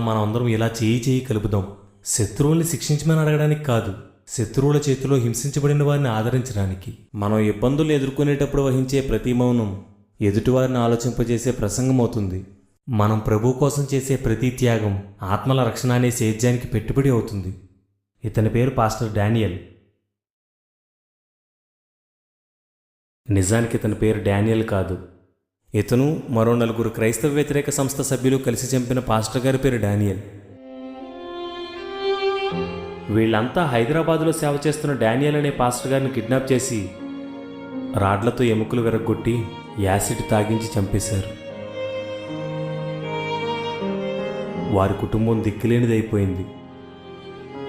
మనం అందరం ఇలా చేయి చేయి కలుపుదాం. శత్రువుల్ని శిక్షించమని అడగడానికి కాదు శత్రువుల చేతిలో హింసించబడిన వారిని ఆదరించడానికి. మనం ఇబ్బందులు ఎదుర్కొనేటప్పుడు వహించే ప్రతి మౌనం ఎదుటివారిని ఆలోచింపజేసే ప్రసంగం అవుతుంది. మనం ప్రభు కోసం చేసే ప్రతి త్యాగం ఆత్మల రక్షణ అనే సేద్యానికి పెట్టుబడి అవుతుంది. ఇతని పేరు పాస్టర్ డానియల్. నిజానికి ఇతని పేరు డానియల్ కాదు ఇతను మరో నలుగురు క్రైస్తవ వ్యతిరేక సంస్థ సభ్యులు కలిసి చంపిన పాస్టర్ గారి పేరు డానియల్. వీళ్ళంతా హైదరాబాదులో సేవ చేస్తున్న డానియల్ అనే పాస్టర్ గారిని కిడ్నాప్ చేసి రాడ్లతో ఎముకలు విరగొట్టి యాసిడ్ తాగించి చంపేశారు. వారి కుటుంబం దిక్కులేనిదైపోయింది.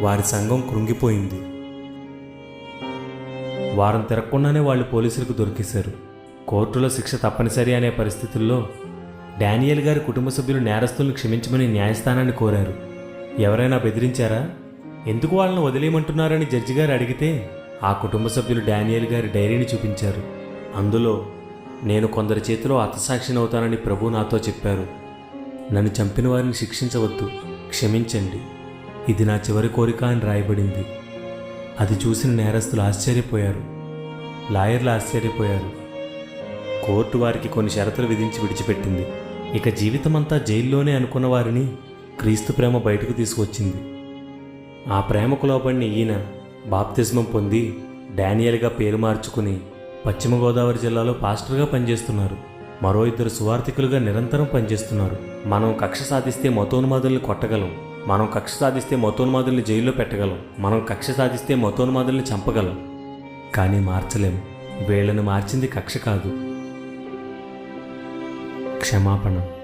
వారి సంఘం కృంగిపోయింది. వారం తిరగకుండానే వాళ్ళు పోలీసులకు దొరికేశారు. కోర్టులో శిక్ష తప్పనిసరి అనే పరిస్థితుల్లో డానియల్ గారి కుటుంబ సభ్యులు నేరస్తులను క్షమించమని న్యాయస్థానాన్ని కోరారు. ఎవరైనా బెదిరించారా? ఎందుకు వాళ్ళని వదిలేయమంటున్నారని జడ్జి గారు అడిగితే ఆ కుటుంబ సభ్యులు డానియల్ గారి డైరీని చూపించారు. అందులో నేను కొందరి చేతిలో హతసాక్షినవుతానని ప్రభు నాతో చెప్పారు. నన్ను చంపిన వారిని శిక్షించవద్దు. క్షమించండి. ఇది నా చివరి కోరిక అని రాయబడింది. అది చూసిన నేరస్తులు ఆశ్చర్యపోయారు. లాయర్లు ఆశ్చర్యపోయారు. కోర్టు వారికి కొన్ని షరతులు విధించి విడిచిపెట్టింది. ఇక జీవితమంతా జైల్లోనే అనుకున్న వారిని క్రీస్తు ప్రేమ బయటకు తీసుకొచ్చింది. ఆ ప్రేమకు లోపడిన ఈయన బాప్తిస్మం పొంది డానియల్గా పేరు మార్చుకుని పశ్చిమ గోదావరి జిల్లాలో పాస్టర్గా పనిచేస్తున్నారు. మరో ఇద్దరు సువార్థికులుగా నిరంతరం పనిచేస్తున్నారు. మనం కక్ష సాధిస్తే మతోన్మాదుల్ని కొట్టగలం. మనం కక్ష సాధిస్తే మతోన్మాదుల్ని జైల్లో పెట్టగలం. మనం కక్ష సాధిస్తే మతోన్మాదుల్ని చంపగలం. కానీ మార్చలేం. వీళ్ళని మార్చింది కక్ష కాదు. ക്ഷമാപണം